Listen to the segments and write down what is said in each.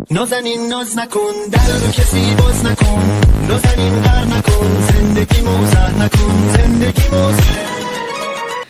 نازنین ناز نکن در رو کسی باز نکن نازنین غر نکن زندگی موزه نکن زندگی موزه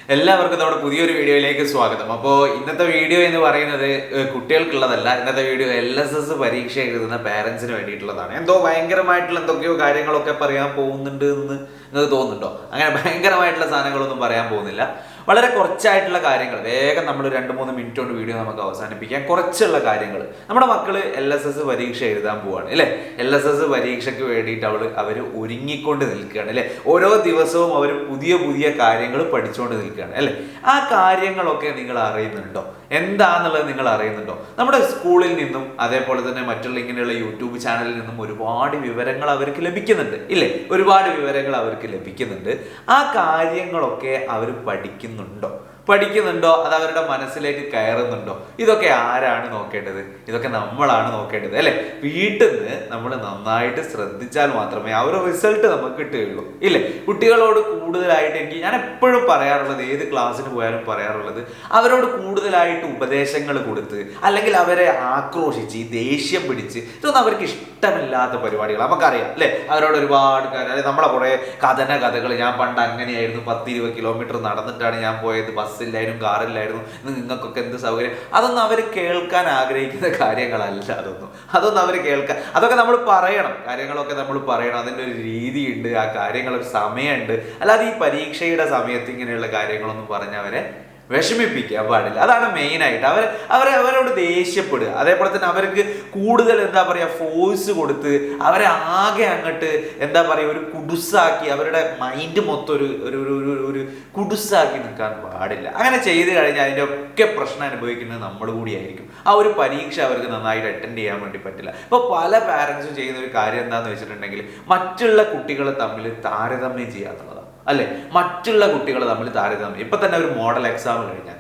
എല്ലാവർക്കും നമ്മുടെ പുതിയൊരു വീഡിയോയിലേക്ക് സ്വാഗതം അപ്പോൾ ഇന്നത്തെ വീഡിയോ എന്ന് പറയുന്നത് ഏഹ്, കുട്ടികൾക്കുള്ളതല്ല ഇന്നത്തെ വീഡിയോ എൽ എസ് എസ് പരീക്ഷ എഴുതുന്ന പാരന്റ്സിന് വേണ്ടിയിട്ടുള്ളതാണ് എന്തോ ഭയങ്കരമായിട്ടുള്ള എന്തൊക്കെയോ കാര്യങ്ങളൊക്കെ പറയാൻ പോകുന്നുണ്ട് എന്ന് നിങ്ങൾക്ക് തോന്നുന്നുണ്ടോ അങ്ങനെ ഭയങ്കരമായിട്ടുള്ള സാധനങ്ങളൊന്നും പറയാൻ പോകുന്നില്ല വളരെ കുറച്ചായിട്ടുള്ള കാര്യങ്ങൾ. വേഗം നമ്മൾ രണ്ട് മൂന്ന് മിനിറ്റ് കൊണ്ട് വീഡിയോ നമുക്ക് അവസാനിപ്പിക്കാം. കുറച്ചുള്ള കാര്യങ്ങൾ നമ്മുടെ മക്കൾ എൽ എസ് എസ് പരീക്ഷ എഴുതാൻ പോവാണ് അല്ലേ? എൽ എസ് എസ് പരീക്ഷയ്ക്ക് വേണ്ടിയിട്ട് അവൾ അവർ ഒരുങ്ങിക്കൊണ്ട് നിൽക്കുകയാണ് അല്ലേ? ഓരോ ദിവസവും അവർ പുതിയ പുതിയ കാര്യങ്ങൾ പഠിച്ചുകൊണ്ട് നിൽക്കുകയാണ് അല്ലേ? ആ കാര്യങ്ങളൊക്കെ നിങ്ങൾ അറിയുന്നുണ്ടോ? എന്താന്നുള്ളത് നിങ്ങൾ അറിയുന്നുണ്ടോ? നമ്മുടെ സ്കൂളിൽ നിന്നും അതേപോലെ തന്നെ മറ്റുള്ള ഇങ്ങനെയുള്ള യൂട്യൂബ് ചാനലിൽ നിന്നും ഒരുപാട് വിവരങ്ങൾ അവർക്ക് ലഭിക്കുന്നുണ്ട്. ഇല്ലേ? ഒരുപാട് വിവരങ്ങൾ അവർക്ക് ലഭിക്കുന്നുണ്ട്. ആ കാര്യങ്ങളൊക്കെ അവർ പഠിക്കുന്നുണ്ടോ? പഠിക്കുന്നുണ്ടോ? അത് അവരുടെ മനസ്സിലേക്ക് കയറുന്നുണ്ടോ? ഇതൊക്കെ ആരാണ് നോക്കേണ്ടത്? ഇതൊക്കെ നമ്മളാണ് നോക്കേണ്ടത് അല്ലെ? വീട്ടിൽ നിന്ന് നമ്മൾ നന്നായിട്ട് ശ്രദ്ധിച്ചാൽ മാത്രമേ ആ ഒരു റിസൾട്ട് നമുക്ക് കിട്ടുകയുള്ളൂ ഇല്ലേ? കുട്ടികളോട് കൂടുതലായിട്ട് എനിക്ക് ഞാൻ എപ്പോഴും പറയാറുള്ളത് ഏത് ക്ലാസ്സിന് പോയാലും പറയാറുള്ളത് അവരോട് കൂടുതലായിട്ട് ഉപദേശങ്ങൾ കൊടുത്ത് അല്ലെങ്കിൽ അവരെ ആക്രോശിച്ച് ദേഷ്യം പിടിച്ച് ഇതൊന്നും അവർക്ക് ഇഷ്ടമില്ലാത്ത പരിപാടികൾ നമുക്കറിയാം അല്ലേ? അവരോട് ഒരുപാട് കാര്യം നമ്മളെ കുറെ കഥന കഥകൾ ഞാൻ പണ്ട് അങ്ങനെയായിരുന്നു പത്ത് ഇരുപത് കിലോമീറ്റർ നടന്നിട്ടാണ് ഞാൻ പോയത് ബസ്സില്ലായിരുന്നു കാറില്ലായിരുന്നു നിങ്ങൾക്കൊക്കെ എന്ത് സൗകര്യം? അതൊന്നും അവർ കേൾക്കാൻ ആഗ്രഹിക്കുന്ന കാര്യങ്ങളല്ല അതൊന്നും. അതൊന്നും അവർ കേൾക്കാൻ അതൊക്കെ നമ്മൾ പറയണം. കാര്യങ്ങളൊക്കെ നമ്മൾ പറയണം. അതിന്റെ ഒരു രീതിയുണ്ട് ആ കാര്യങ്ങളൊരു സമയമുണ്ട്. അല്ലാതെ ഈ പരീക്ഷയുടെ സമയത്ത് ഇങ്ങനെയുള്ള കാര്യങ്ങളൊന്നും പറഞ്ഞവരെ വിഷമിപ്പിക്കാൻ പാടില്ല. അതാണ് മെയിൻ ആയിട്ട്. അവർ അവരെ അവരോട് ദേഷ്യപ്പെടുക. അതേപോലെ തന്നെ അവർക്ക് കൂടുതൽ എന്താ പറയുക ഫോഴ്സ് കൊടുത്ത് അവരെ ആകെ അങ്ങോട്ട് എന്താ പറയുക ഒരു കുടുസാക്കി അവരുടെ മൈൻഡ് മൊത്തം ഒരു ഒരു ഒരു ഒരു ഒരു കുടുസാക്കി നിൽക്കാൻ പാടില്ല. അങ്ങനെ ചെയ്ത് കഴിഞ്ഞാൽ അതിന്റെ ഒക്കെ പ്രശ്നം അനുഭവിക്കുന്നത് നമ്മൾ കൂടിയായിരിക്കും ആ ഒരു പരീക്ഷ അവർക്ക് നന്നായിട്ട് അറ്റൻഡ് ചെയ്യാൻ വേണ്ടി പറ്റില്ല. ഇപ്പോൾ പല പാരൻസും ചെയ്യുന്ന ഒരു കാര്യം എന്താണെന്ന് വെച്ചിട്ടുണ്ടെങ്കിൽ മറ്റുള്ള കുട്ടികൾ തമ്മിൽ താരതമ്യം ചെയ്യാന്നുള്ളതാണ് അല്ലെ? മറ്റുള്ള കുട്ടികൾ തമ്മിൽ താരതമ്യം. ഇപ്പൊ തന്നെ ഒരു മോഡൽ എക്സാം കഴിഞ്ഞാൽ.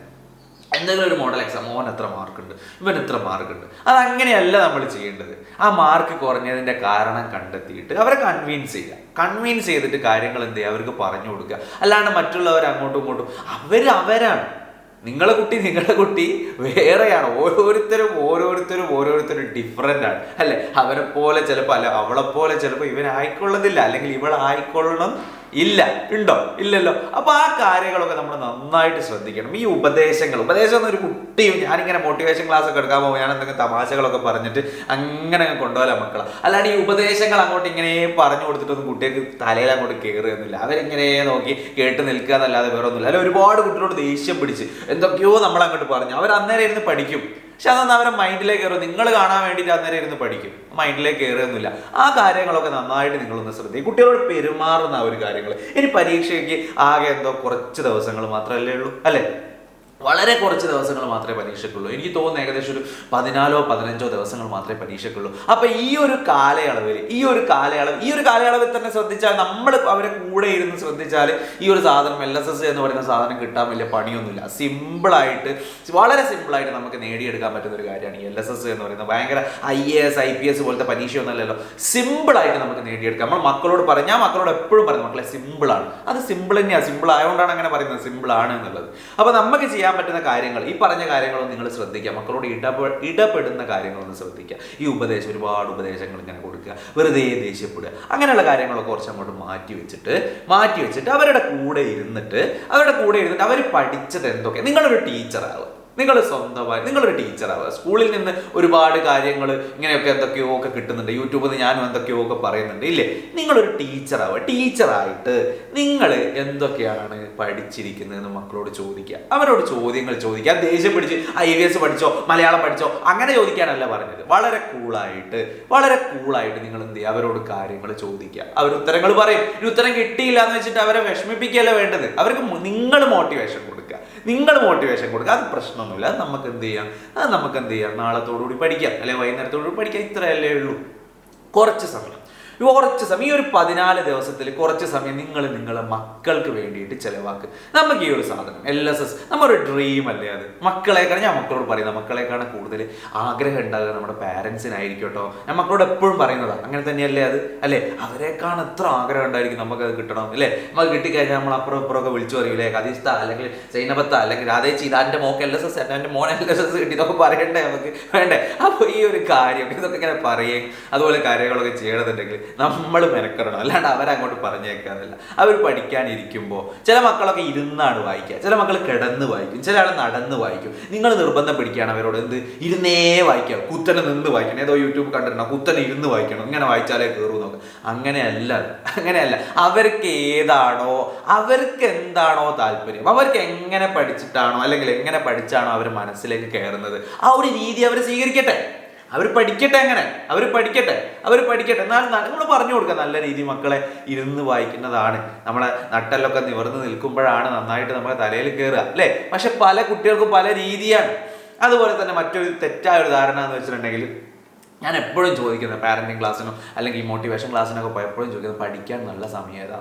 എന്തെങ്കിലും ഒരു മോഡൽ എക്സാം മോൻ എത്ര മാർക്കുണ്ട് ഇവൻ എത്ര മാർക്കുണ്ട് അങ്ങനെയല്ല നമ്മൾ ചെയ്യേണ്ടത്. ആ മാർക്ക് കുറഞ്ഞതിന്റെ കാരണം കണ്ടെത്തിയിട്ട് അവരെ കൺവിൻസ് ചെയ്യുക. കൺവിൻസ് ചെയ്തിട്ട് കാര്യങ്ങൾ എന്ത് ചെയ്യുക? അവർക്ക് പറഞ്ഞു കൊടുക്കുക. അല്ലാണ്ട് മറ്റുള്ളവർ അങ്ങോട്ടും ഇങ്ങോട്ടും അവർ അവരാണ്. നിങ്ങളെ കുട്ടി നിങ്ങളുടെ കുട്ടി വേറെയാണ്. ഓരോരുത്തരും ഓരോരുത്തരും ഓരോരുത്തരും ഡിഫറെന്റ് ആണ്. അല്ലെ? അവരെ പോലെ ചിലപ്പോൾ അല്ല അവളെ പോലെ ചിലപ്പോൾ ഇവൻ ആയിക്കൊള്ളുന്നില്ല. അല്ലെങ്കിൽ ഇവൾ ആയിക്കൊള്ളണം ഇല്ല. ഉണ്ടോ? ഇല്ലല്ലോ. അപ്പോൾ ആ കാര്യങ്ങളൊക്കെ നമ്മൾ നന്നായിട്ട് ശ്രദ്ധിക്കണം. ഈ ഉപദേശങ്ങൾ. ഉപദേശം എന്നൊരു കുട്ടിയും ഞാനിങ്ങനെ മോട്ടിവേഷൻ ക്ലാസ് ഒക്കെ എടുക്കാൻ പോകുമ്പോൾ ഞാൻ എന്തെങ്കിലും തമാശകളൊക്കെ പറഞ്ഞിട്ട് അങ്ങനെ അങ്ങ് കൊണ്ടുപോകാൻ മക്കളെ. അല്ലാണ്ട് ഈ ഉപദേശങ്ങൾ അങ്ങോട്ട് ഇങ്ങനെ പറഞ്ഞു കൊടുത്തിട്ടൊന്നും കുട്ടികൾക്ക് തലയിൽ അങ്ങോട്ട് കയറുകയൊന്നുമില്ല അവരിങ്ങനെ നോക്കി കേട്ട് നിൽക്കുക എന്നല്ലാതെ വേറെ ഒന്നുമില്ല അല്ല ഒരുപാട് കുട്ടികളോട് ദേഷ്യം പിടിച്ച് എന്തൊക്കെയോ നമ്മൾ അങ്ങോട്ട് പറഞ്ഞു. അവർ അന്നേരം ഇരുന്ന് പഠിക്കും. പക്ഷെ അതൊന്നും അവരെ മൈൻഡിലേക്ക് കയറും. നിങ്ങൾ കാണാൻ വേണ്ടിയിട്ട് അന്നേരം ഇരുന്ന് പഠിക്കും. മൈൻഡിലേക്ക് കയറുകയൊന്നുമില്ല. ആ കാര്യങ്ങളൊക്കെ നന്നായിട്ട് നിങ്ങളൊന്ന് ശ്രദ്ധിക്കും കുട്ടികളോട് പെരുമാറുന്ന ആ ഒരു കാര്യങ്ങൾ ഇനി പരീക്ഷയ്ക്ക് ആകെ എന്തോ കുറച്ച് ദിവസങ്ങൾ മാത്രമല്ലേ ഉള്ളൂ. അല്ലേ? വളരെ കുറച്ച് ദിവസങ്ങൾ മാത്രമേ പരീക്ഷയ്ക്കുള്ളൂ. എനിക്ക് തോന്നുന്നു ഏകദേശം ഒരു പതിനാലോ പതിനഞ്ചോ ദിവസങ്ങൾ മാത്രമേ പരീക്ഷയ്ക്കുള്ളൂ. അപ്പൊ ഈ ഒരു കാലയളവിൽ ഈ ഒരു കാലയളവ് ഈ ഒരു കാലയളവിൽ തന്നെ ശ്രദ്ധിച്ചാൽ നമ്മൾ അവരെ കൂടെ ഇരുന്ന് ശ്രദ്ധിച്ചാൽ ഈ ഒരു സാധനം എൽ എസ് എസ് എന്ന് പറയുന്ന സാധനം കിട്ടാൻ വലിയ പണിയൊന്നുമില്ല. സിമ്പിളായിട്ട് വളരെ സിമ്പിളായിട്ട് നമുക്ക് നേടിയെടുക്കാൻ പറ്റുന്ന ഒരു കാര്യമാണ് ഈ എൽ എസ് എസ് എന്ന് പറയുന്നത്. ഭയങ്കര I A S I P S പോലത്തെ പരീക്ഷയൊന്നുമല്ലല്ലോ. സിമ്പിളായിട്ട് നമുക്ക് നേടിയെടുക്കാം. നമ്മൾ മക്കളോട് പറയും ഞാൻ മക്കളോട് എപ്പോഴും പറയുന്നു മക്കളെ സിമ്പിളാണ്. അത് സിമ്പിൾ തന്നെയാണ് സിമ്പിൾ ആയതുകൊണ്ടാണ് അങ്ങനെ പറയുന്നത്. സിമ്പിൾ ആണ് എന്നുള്ളത്. അപ്പോൾ നമുക്ക് ചെയ്യാൻ പറ്റുന്ന കാര്യങ്ങൾ ഈ പറഞ്ഞ കാര്യങ്ങളൊന്നും നിങ്ങൾ ശ്രദ്ധിക്കുക. മക്കളോട് ഇടപെ ഇടപെടുന്ന കാര്യങ്ങളൊന്ന് ശ്രദ്ധിക്കുക. ഈ ഉപദേശം ഒരുപാട് ഉപദേശങ്ങൾ ഇങ്ങനെ കൊടുക്കുക. വെറുതെ ദേഷ്യപ്പെടുക. അങ്ങനെയുള്ള കാര്യങ്ങളൊക്കെ കുറച്ച് അങ്ങോട്ട് മാറ്റി വെച്ചിട്ട് മാറ്റി വെച്ചിട്ട് അവരുടെ കൂടെ ഇരുന്നിട്ട് അവരുടെ കൂടെ ഇരുന്നിട്ട് അവർ പഠിച്ചത് എന്തൊക്കെ? നിങ്ങളൊരു ടീച്ചറാവുക. നിങ്ങൾ സ്വന്തമായി നിങ്ങളൊരു ടീച്ചറാവുക സ്കൂളിൽ നിന്ന് ഒരുപാട് കാര്യങ്ങൾ ഇങ്ങനെയൊക്കെ എന്തൊക്കെയോ ഒക്കെ കിട്ടുന്നുണ്ട്. യൂട്യൂബിൽ നിന്ന് ഞാനും എന്തൊക്കെയോ ഒക്കെ പറയുന്നുണ്ട്. ഇല്ലേ? നിങ്ങളൊരു ടീച്ചറാവുക ടീച്ചറായിട്ട് നിങ്ങൾ എന്തൊക്കെയാണ് പഠിച്ചിരിക്കുന്നതെന്ന് മക്കളോട് ചോദിക്കുക. അവരോട് ചോദ്യങ്ങൾ ചോദിക്കുക. ദേഷ്യം പിടിച്ച് ഐ വി എസ് പഠിച്ചോ മലയാളം പഠിച്ചോ അങ്ങനെ ചോദിക്കാനല്ല പറഞ്ഞത്. വളരെ കൂളായിട്ട് വളരെ കൂളായിട്ട് നിങ്ങൾ എന്ത് ചെയ്യുക? അവരോട് കാര്യങ്ങൾ ചോദിക്കുക. അവർ ഉത്തരങ്ങൾ പറയും. ഒരു ഉത്തരം കിട്ടിയില്ല എന്ന് വെച്ചിട്ട് അവരെ വിഷമിപ്പിക്കുകയല്ല വേണ്ടത്. അവർക്ക് നിങ്ങൾ മോട്ടിവേഷൻ നിങ്ങൾ മോട്ടിവേഷൻ കൊടുക്കുക. അത് പ്രശ്നമൊന്നുമില്ല. അത് നമുക്ക് എന്ത് ചെയ്യാം? അത് നമുക്ക് എന്ത് ചെയ്യാം? നാളത്തോടുകൂടി പഠിക്കാം. അല്ലെങ്കിൽ വൈകുന്നേരത്തോടുകൂടി പഠിക്കാം. ഇത്രയല്ലേ ഉള്ളൂ. കുറച്ച് സമയം. കുറച്ച് സമയം ഈ ഒരു പതിനാല് ദിവസത്തിൽ കുറച്ച് സമയം നിങ്ങൾ നിങ്ങളെ മക്കൾക്ക് വേണ്ടിയിട്ട് ചിലവാക്ക്. നമുക്ക് ഈ ഒരു സാധനം എൽ എസ് എസ് നമ്മുടെ ഡ്രീം അല്ലേ അത്? മക്കളെക്കാണ് ഞാൻ മക്കളോട് പറയുന്നത്. മക്കളെക്കാണ് കൂടുതൽ ആഗ്രഹം ഉണ്ടാകുക നമ്മുടെ പാരൻസിനായിരിക്കും കേട്ടോ. ഞാൻ മക്കളോട് എപ്പോഴും പറയുന്നതാണ് അങ്ങനെ തന്നെയല്ലേ അത്? അല്ലേ? അവരെക്കാണ് എത്ര ആഗ്രഹം ഉണ്ടായിരിക്കും നമുക്ക് അത് കിട്ടണം അല്ലേ? നമുക്ക് കിട്ടിക്കഴിഞ്ഞാൽ നമ്മൾ അപ്പുറം ഇപ്പുറം ഒക്കെ വിളിച്ചു പറയൂലേ കദീസ്ത അല്ലെങ്കിൽ സൈനബത്ത അല്ലെങ്കിൽ രാധേ ചെയ്ത എന്റെ മോക്ക് എൽ എസ് എസ് എന്റെ മോൻ എൽ എസ് എസ് കിട്ടി ഇതൊക്കെ പറയണ്ടേ നമുക്ക്? വേണ്ടേ? അപ്പോൾ ഈ ഒരു കാര്യം ഇതൊക്കെ ഇങ്ങനെ പറയുകയും അതുപോലെ കാര്യങ്ങളൊക്കെ ചെയ്യണമെന്നുണ്ടെങ്കിൽ നമ്മൾ മെനക്കെടണം. അല്ലാണ്ട് അവരങ്ങോട്ട് പറഞ്ഞേക്കാറില്ല. അവർ പഠിക്കാനിരിക്കുമ്പോൾ ചില മക്കളൊക്കെ ഇരുന്നാണ് വായിക്കുക ചില മക്കൾ കിടന്ന് വായിക്കും. ചില ആൾ നടന്ന് വായിക്കും. നിങ്ങൾ നിർബന്ധം പിടിക്കുകയാണ് അവരോട്. എന്ത്? ഇരുന്നേ വായിക്കുക കുത്തനെ നിന്ന് വായിക്കണം. ഏതോ യൂട്യൂബ് കണ്ടിട്ടുണ്ടോ? കുത്തനെ ഇരുന്ന് വായിക്കണം. ഇങ്ങനെ വായിച്ചാലേ കയറൂ നോക്ക് അങ്ങനെയല്ല. അങ്ങനെയല്ല. അവർക്ക് ഏതാണോ അവർക്ക് എന്താണോ താല്പര്യം. അവർക്ക് എങ്ങനെ പഠിച്ചിട്ടാണോ അല്ലെങ്കിൽ എങ്ങനെ പഠിച്ചാണോ അവർ മനസ്സിലേക്ക് കയറുന്നത്. ആ ഒരു രീതി അവർ സ്വീകരിക്കട്ടെ. അവർ പഠിക്കട്ടെ അങ്ങനെ. അവർ പഠിക്കട്ടെ. അവർ പഠിക്കട്ടെ. എന്നാൽ നമ്മൾ പറഞ്ഞു കൊടുക്കുക നല്ല രീതി മക്കളെ ഇരുന്ന് വായിക്കുന്നതാണ്. നമ്മളെ നട്ടലൊക്കെ നിവർന്ന് നിൽക്കുമ്പോഴാണ് നന്നായിട്ട് നമ്മളെ തലയിൽ കയറുക അല്ലേ? പക്ഷെ പല കുട്ടികൾക്കും പല രീതിയാണ്. അതുപോലെ തന്നെ മറ്റൊരു തെറ്റായ ഒരു ധാരണ എന്ന് വെച്ചിട്ടുണ്ടെങ്കിൽ ഞാൻ എപ്പോഴും ചോദിക്കുന്നത് പാരന്റിങ് ക്ലാസ്സിനോ അല്ലെങ്കിൽ മോട്ടിവേഷൻ ക്ലാസ്സിനൊക്കെ പോയപ്പോഴും ചോദിക്കുന്നത് പഠിക്കാൻ നല്ല സമയം ഏതാ?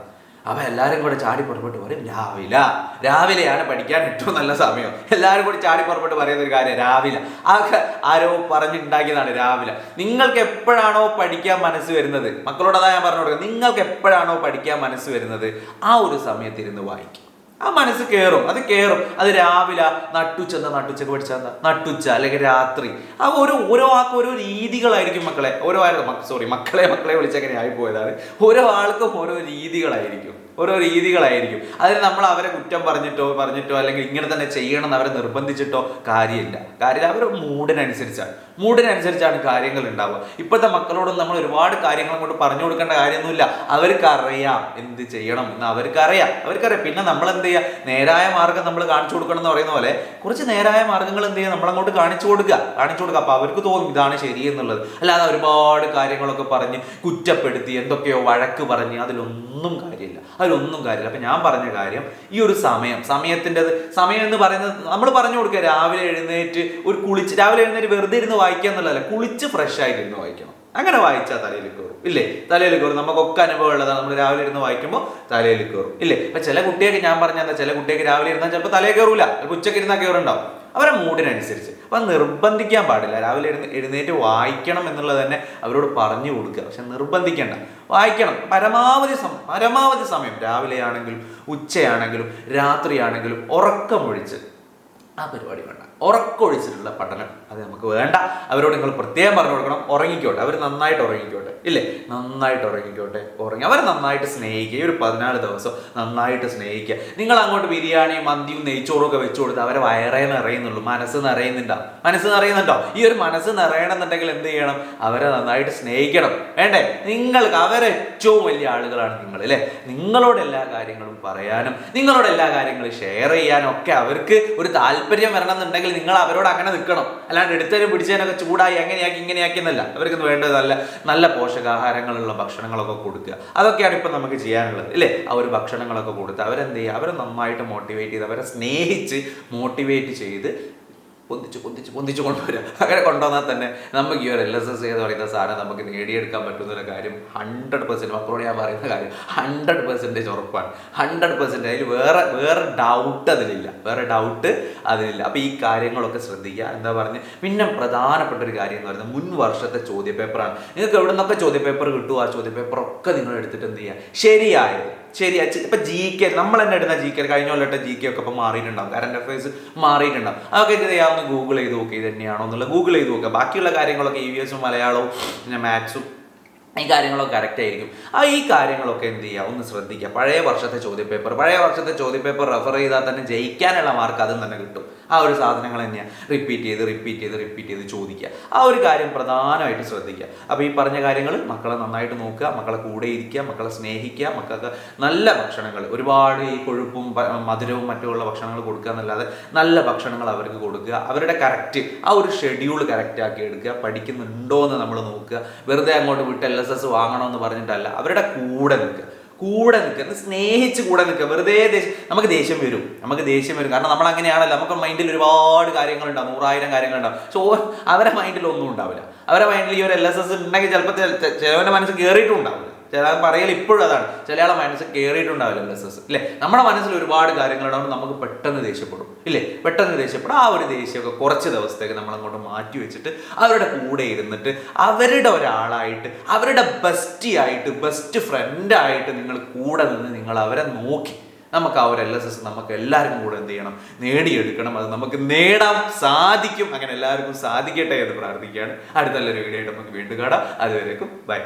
അപ്പം എല്ലാവരും കൂടെ ചാടി പുറപ്പെട്ട് പറയും രാവിലെ. രാവിലെയാണ് പഠിക്കാൻ ഏറ്റവും നല്ല സമയം. എല്ലാവരും കൂടി ചാടി പുറപ്പെട്ട് പറയുന്ന ഒരു കാര്യം രാവിലെ. ആ ആരോ പറഞ്ഞിട്ടുണ്ടാക്കിയതാണ് രാവിലെ. നിങ്ങൾക്ക് എപ്പോഴാണോ പഠിക്കാൻ മനസ്സ് വരുന്നത്? മക്കളോടതാ ഞാൻ പറഞ്ഞു കൊടുക്കുക നിങ്ങൾക്ക് എപ്പോഴാണോ പഠിക്കാൻ മനസ്സ് വരുന്നത്? ആ ഒരു സമയത്ത് ഇരുന്ന് വായിക്കും. ആ മനസ്സ് കയറും അത് കയറും അത് രാവിലെ നട്ടുച്ച എന്താ നട്ടുച്ചക്ക് പഠിച്ചാൽ എന്താ? നട്ടുച്ച അല്ലെങ്കിൽ രാത്രി. ആ ഓരോ ഓരോ ആൾക്കും ഓരോ രീതികളായിരിക്കും മക്കളെ. ഓരോ സോറി മക്കളെ മക്കളെ വിളിച്ചങ്ങനെ ആയി പോയതാണ്. ഓരോ ആൾക്കും ഓരോ രീതികളായിരിക്കും. ഓരോ രീതികളായിരിക്കും. അതിന് നമ്മൾ അവരെ കുറ്റം പറഞ്ഞിട്ടോ പറഞ്ഞിട്ടോ അല്ലെങ്കിൽ ഇങ്ങനെ തന്നെ ചെയ്യണം എന്ന് അവരെ നിർബന്ധിച്ചിട്ടോ കാര്യമില്ല. കാര്യമില്ല അവർ മൂഡിനനുസരിച്ചാണ്. മൂഡിനനുസരിച്ചാണ് കാര്യങ്ങൾ ഉണ്ടാവുക. ഇപ്പോഴത്തെ മക്കളോടും നമ്മൾ ഒരുപാട് കാര്യങ്ങൾ കൊണ്ട് പറഞ്ഞു കൊടുക്കേണ്ട കാര്യമൊന്നുമില്ല. അവർക്ക് അറിയാം എന്ത് ചെയ്യണം എന്ന് അവർക്ക് അറിയാം അവർക്കറിയാം. പിന്നെ നമ്മൾ എന്ത് ചെയ്യുക? നേരായ മാർഗം നമ്മൾ കാണിച്ചു കൊടുക്കണം എന്ന് പറയുന്ന പോലെ കുറച്ച് നേരായ മാർഗങ്ങൾ എന്ത് ചെയ്യുക? നമ്മളങ്ങോട്ട് കാണിച്ചു കൊടുക്കുക. കാണിച്ചു കൊടുക്കുക. അപ്പോൾ അവർക്ക് തോന്നും ഇതാണ് ശരി എന്നുള്ളത്. അല്ലാതെ ഒരുപാട് കാര്യങ്ങളൊക്കെ പറഞ്ഞ് കുറ്റപ്പെടുത്തി എന്തൊക്കെയോ വഴക്ക് പറഞ്ഞ് അതിലൊന്നും കാര്യമില്ല. അതിലൊന്നും കാര്യമില്ല. അപ്പം ഞാൻ പറഞ്ഞ കാര്യം ഈ ഒരു സമയം സമയത്തിന്റെത് സമയം എന്ന് പറയുന്നത് നമ്മൾ പറഞ്ഞു കൊടുക്കുക രാവിലെ എഴുന്നേറ്റ് ഒരു കുളിച്ച് രാവിലെ എഴുന്നേറ്റ് വെറുതെ ഇരുന്ന് വായിക്കുക എന്നുള്ളതല്ല കുളിച്ച് ഫ്രഷ് ആയിട്ട് ഇരുന്ന് വായിക്കണം. അങ്ങനെ വായിച്ചാൽ തലയിൽ കയറും ഇല്ലേ? തലയിൽ കയറും. നമുക്കൊക്കെ അനുഭവം ഉള്ളതാണ് നമ്മൾ രാവിലെ ഇരുന്ന് വായിക്കുമ്പോൾ തലയിൽ കയറും ഇല്ലേ? അപ്പം ചില കുട്ടിയൊക്കെ ഞാൻ പറഞ്ഞ എന്താ ചില കുട്ടിയൊക്കെ രാവിലെ ഇരുന്നാൽ ചിലപ്പോൾ തലയിൽ കയറൂല. ഉച്ചയ്ക്ക് ഇരുന്നാൽ കയറുണ്ടാവും അവരെ മൂഡിനനുസരിച്ച്. അപ്പം നിർബന്ധിക്കാൻ പാടില്ല. രാവിലെ എഴുന്ന എഴുന്നേറ്റ് വായിക്കണം എന്നുള്ളത് തന്നെ അവരോട് പറഞ്ഞു കൊടുക്കുക. പക്ഷെ നിർബന്ധിക്കേണ്ട. വായിക്കണം. പരമാവധി സമയം പരമാവധി സമയം. രാവിലെ ആണെങ്കിലും ഉച്ചയാണെങ്കിലും രാത്രിയാണെങ്കിലും ഉറക്കമൊഴിച്ച് ആ പരിപാടി വേണ്ട. ഉറക്കൊഴിച്ചിട്ടുള്ള പഠനം അത് നമുക്ക് വേണ്ട. അവരോട് നിങ്ങൾ പ്രത്യേകം പറഞ്ഞു കൊടുക്കണം. ഉറങ്ങിക്കോട്ടെ. അവർ നന്നായിട്ട് ഉറങ്ങിക്കോട്ടെ. ഇല്ലേ? നന്നായിട്ട് ഉറങ്ങിക്കോട്ടെ. ഉറങ്ങി. അവർ നന്നായിട്ട് സ്നേഹിക്കുക. ഒരു പതിനാല് ദിവസം നന്നായിട്ട് സ്നേഹിക്കുക. നിങ്ങൾ അങ്ങോട്ട് ബിരിയാണിയും മന്തിയും നെയ്ച്ചോറും ഒക്കെ വെച്ചു കൊടുത്ത് അവരെ വയറേ നിറയുന്നുള്ളൂ. മനസ്സ് നിറയുന്നുണ്ടോ? മനസ്സ് നിറയുന്നുണ്ടോ? ഈ ഒരു മനസ്സ് നിറയണമെന്നുണ്ടെങ്കിൽ എന്ത് ചെയ്യണം? അവരെ നന്നായിട്ട് സ്നേഹിക്കണം. വേണ്ടേ? നിങ്ങൾക്ക് അവരെ ഏറ്റവും വലിയ ആളുകളാണ് നിങ്ങൾ അല്ലേ നിങ്ങളോട് എല്ലാ കാര്യങ്ങളും പറയാനും നിങ്ങളോട് എല്ലാ കാര്യങ്ങളും ഷെയർ ചെയ്യാനും ഒക്കെ അവർക്ക് ഒരു താല്പര്യം വരണം എന്നുണ്ടെങ്കിൽ നിങ്ങൾ അവരോട് അങ്ങനെ നിൽക്കണം. അല്ലാണ്ട് എടുത്തതിനും പിടിച്ചതിനൊക്കെ ചൂടായി അങ്ങനെയാക്കി ഇങ്ങനെയാക്കി എന്നല്ല. അവർക്ക് വേണ്ടത് നല്ല നല്ല പോഷകാഹാരങ്ങളുള്ള ഭക്ഷണങ്ങളൊക്കെ കൊടുക്കുക. അതൊക്കെയാണ് ഇപ്പം നമുക്ക് ചെയ്യാനുള്ളത് ഇല്ലേ? ആ ഒരു ഭക്ഷണങ്ങളൊക്കെ കൊടുത്ത് അവരെന്ത് ചെയ്യുക? അവരെ നന്നായിട്ട് മോട്ടിവേറ്റ് ചെയ്ത് അവരെ സ്നേഹിച്ച് മോട്ടിവേറ്റ് ചെയ്ത് പൊന്തിച്ച് പൊന്തിച്ച് പൊന്തിച്ച് കൊണ്ടുവരിക അങ്ങനെ കൊണ്ടുവന്നാൽ തന്നെ നമുക്ക് ഈ ഒരു എൽ എസ് എസ് എന്ന് പറയുന്ന സാധനം നമുക്ക് നേടിയെടുക്കാൻ പറ്റുന്ന കാര്യം ഹൺഡ്രഡ് പെർസെന്റ് മക്കളോട് ഞാൻ പറയുന്ന കാര്യം ഹൺഡ്രഡ് പെർസെന്റേജ് ഉറപ്പാണ്. ഹൺഡ്രഡ് പെർസെന്റ് അതിൽ വേറെ വേറെ ഡൗട്ട് അതിലില്ല. വേറെ ഡൗട്ട് അതിലില്ല. അപ്പോൾ ഈ കാര്യങ്ങളൊക്കെ ശ്രദ്ധിക്കുക. എന്താ പറഞ്ഞ്? പിന്നെ പ്രധാനപ്പെട്ട ഒരു കാര്യം എന്ന് പറയുന്നത് മുൻ വർഷത്തെ ചോദ്യപേപ്പറാണ്. നിങ്ങൾക്ക് എവിടെ നിന്നൊക്കെ ചോദ്യപേപ്പർ കിട്ടുമോ ആ ചോദ്യപേപ്പറൊക്കെ നിങ്ങൾ എടുത്തിട്ട് എന്ത് ചെയ്യുക? ശരിയായത് അച്ഛൻ ഇപ്പൊ ജി കെ നമ്മൾ തന്നെ ഇടുന്ന ജി കെ കഴിഞ്ഞ കൊല്ലത്തെ ജി കെ ഒക്കെ ഇപ്പൊ മാറിയിട്ടുണ്ടാവും. Current affairs മാറിയിട്ടുണ്ടാവും. അതൊക്കെ ചെയ്യാവുന്ന ഗൂഗിൾ ചെയ്ത് നോക്കി ഇത് തന്നെയാണോ എന്നുള്ളത് ഗൂഗിൾ ചെയ്ത് നോക്കുക ബാക്കിയുള്ള കാര്യങ്ങളൊക്കെ ഇ വി എസും മലയാളവും പിന്നെ മാത്സും ഈ കാര്യങ്ങളൊക്കെ കറക്റ്റ് ആയിരിക്കും. ആ ഈ കാര്യങ്ങളൊക്കെ എന്ത് ചെയ്യുക ഒന്ന് ശ്രദ്ധിക്കുക പഴയ വർഷത്തെ ചോദ്യപേപ്പർ. പഴയ വർഷത്തെ ചോദ്യപേപ്പർ റെഫർ ചെയ്താൽ തന്നെ ജയിക്കാനുള്ള മാർക്ക് അതും തന്നെ കിട്ടും. ആ ഒരു സാധനങ്ങൾ തന്നെയാണ് റിപ്പീറ്റ് ചെയ്ത് റിപ്പീറ്റ് ചെയ്ത് റിപ്പീറ്റ് ചെയ്ത് ചോദിക്കുക ആ ഒരു കാര്യം പ്രധാനമായിട്ട് ശ്രദ്ധിക്കുക അപ്പോൾ ഈ പറഞ്ഞ കാര്യങ്ങൾ മക്കളെ നന്നായിട്ട് നോക്കുക മക്കളെ കൂടെ ഇരിക്കുക മക്കളെ സ്നേഹിക്കുക മക്കൾക്ക് നല്ല ഭക്ഷണങ്ങൾ. ഒരുപാട് ഈ കൊഴുപ്പും മധുരവും മറ്റുമുള്ള ഭക്ഷണങ്ങൾ കൊടുക്കുക എന്നല്ലാതെ നല്ല ഭക്ഷണങ്ങൾ അവർക്ക് കൊടുക്കുക. അവരുടെ കറക്റ്റ് ആ ഒരു ഷെഡ്യൂൾ കറക്റ്റ് ആക്കി എടുക്കുക. പഠിക്കുന്നുണ്ടോ എന്ന് നമ്മൾ നോക്കുക. വെറുതെ അങ്ങോട്ട് വിട്ട് എൽ എസ് എസ് വാങ്ങണമെന്ന് പറഞ്ഞിട്ടല്ല. അവരുടെ കൂടെ നിൽക്കുക കൂടെ നിൽക്കുക സ്നേഹിച്ച് കൂടെ നിൽക്കുക വെറുതെ ദേഷ്യം. നമുക്ക് ദേഷ്യം വരും. നമുക്ക് ദേഷ്യം വരും. കാരണം നമ്മൾ അങ്ങനെയാണല്ലോ. നമുക്ക് മൈൻഡിൽ ഒരുപാട് കാര്യങ്ങളുണ്ടാവും. നൂറായിരം കാര്യങ്ങളുണ്ടാവും. സോ അവരുടെ അവരെ മൈൻഡിൽ ഒന്നും ഉണ്ടാവില്ല. അവരെ മൈൻഡിൽ ഈ ഒരു എൽ എസ് എസ് ഉണ്ടെങ്കിൽ ചിലപ്പോൾ ചിലവന്റെ മനസ്സ് കയറിയിട്ടും ഉണ്ടാവില്ല. ചില പറയൽ ഇപ്പോഴും അതാണ്. ചില ആളെ മനസ്സ് കയറിയിട്ടുണ്ടാവില്ല എസ് ഇല്ലേ? നമ്മുടെ മനസ്സിൽ ഒരുപാട് കാര്യങ്ങളുണ്ടാവും നമുക്ക് പെട്ടെന്ന് ദേഷ്യപ്പെടും. ഇല്ലേ? പെട്ടെന്ന് ദേഷ്യപ്പെടും. ആ ഒരു ദേഷ്യമൊക്കെ കുറച്ച് ദിവസത്തേക്ക് നമ്മൾ അങ്ങോട്ട് മാറ്റി വെച്ചിട്ട് അവരുടെ കൂടെ ഇരുന്നിട്ട് അവരുടെ ഒരാളായിട്ട് അവരുടെ ബെസ്റ്റി ആയിട്ട് ബെസ്റ്റ് ഫ്രണ്ടായിട്ട് നിങ്ങൾ കൂടെ നിന്ന് നിങ്ങൾ അവരെ നോക്കി. നമുക്ക് ആ ഒരു എൽ എസ് എസ് നമുക്ക് എല്ലാവർക്കും കൂടെ എന്ത് ചെയ്യണം? നേടിയെടുക്കണം. അത് നമുക്ക് നേടാൻ സാധിക്കും. അങ്ങനെ എല്ലാവർക്കും സാധിക്കട്ടെ എന്ന് പ്രാർത്ഥിക്കുകയാണ്. അടുത്ത നല്ലൊരു വീഡിയോ ആയിട്ട് നമുക്ക് വീണ്ടും കാണാം. അതുവരേക്കും ബൈ